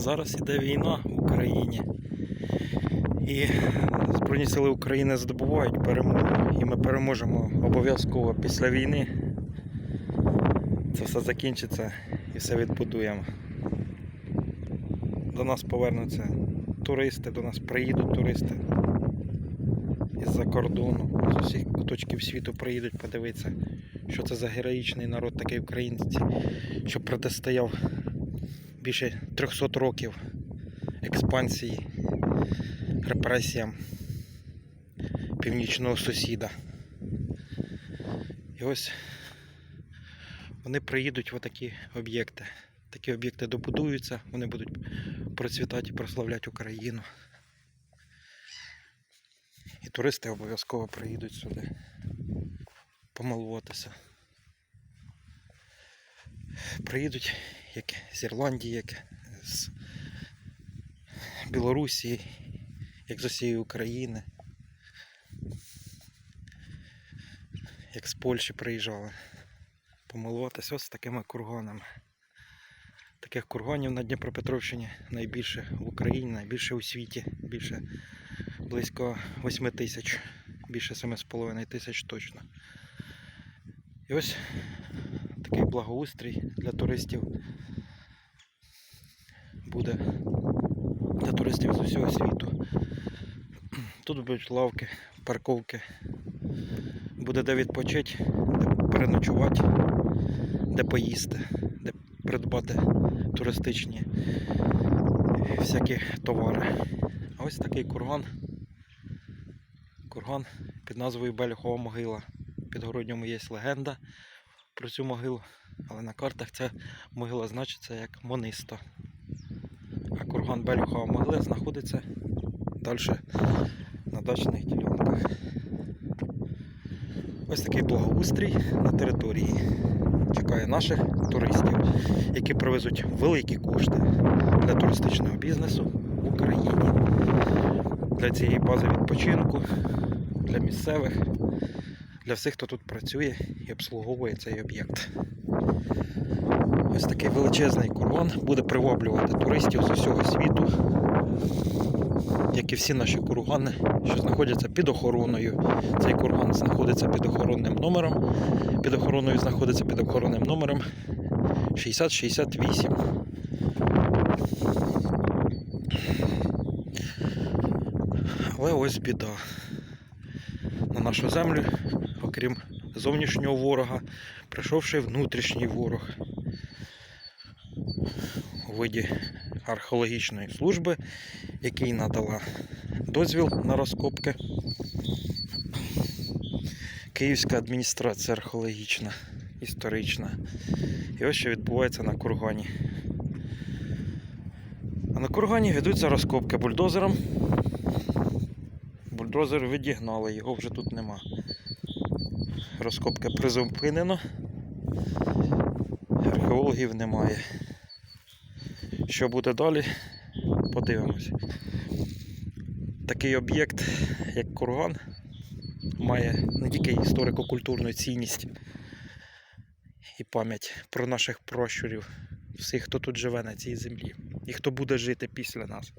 зараз іде війна в Україні. І Збройні сили України здобувають перемогу. І ми переможемо обов'язково після війни. Це все закінчиться і все відбудуємо. До нас повернуться туристи, до нас приїдуть туристи із-за кордону, з усіх куточків світу приїдуть подивитися, що це за героїчний народ, такий українці, що протистояв більше 300 років експансії, репресіям північного сусіда. І ось вони приїдуть в такі об'єкти. Такі об'єкти добудуються, вони будуть процвітати і прославляти Україну. І туристи обов'язково приїдуть сюди помилуватися. Приїдуть як з Ірландії, як з Білорусі, як з усієї України, як з Польщі приїжджали помилуватися ось з такими курганами. Таких курганів на Дніпропетровщині найбільше в Україні, найбільше у світі, більше близько 8 тисяч, більше 7,5 тисяч точно. І ось такий благоустрій для туристів буде для туристів з усього світу. Тут будуть лавки, парковки, буде де відпочити, де переночувати, де поїсти, де придбати туристичні всякі товари. А ось такий курган. Курган під назвою Белюхова могила. Під городньому є легенда про цю могилу, але на картах ця могила значиться як Монисто. А курган Белюхова могила знаходиться далі на дачних ділянках. Ось такий благоустрій на території. Чекає наших туристів, які привезуть великі кошти для туристичного бізнесу в Україні. Для цієї бази відпочинку, для місцевих, для всіх, хто тут працює і обслуговує цей об'єкт. Ось такий величезний курган буде приваблювати туристів з усього світу, як і всі наші кургани, що знаходяться під охороною. Цей курган знаходиться під охоронним номером. Під охороною знаходиться під охоронним номером 6068. Але ось біда. На нашу землю, окрім зовнішнього ворога, прийшовши внутрішній ворог у виді археологічної служби, який надала дозвіл на розкопки. Київська адміністрація археологічна, історична. І ось що відбувається на кургані. А на кургані ведуться розкопки бульдозером. Бульдозер відігнали, його вже тут нема. Розкопки призупинено. Археологів немає. Що буде далі? Подивимось. Такий об'єкт, як курган, має не тільки історико-культурну цінність і пам'ять про наших прощурів, всіх, хто тут живе на цій землі, і хто буде жити після нас.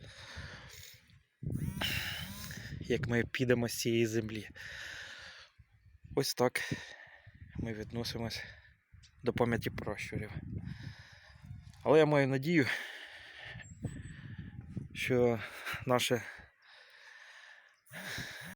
Як ми підемо з цієї землі. Ось так ми відносимось до пам'яті пращурів. Але я маю надію, що наше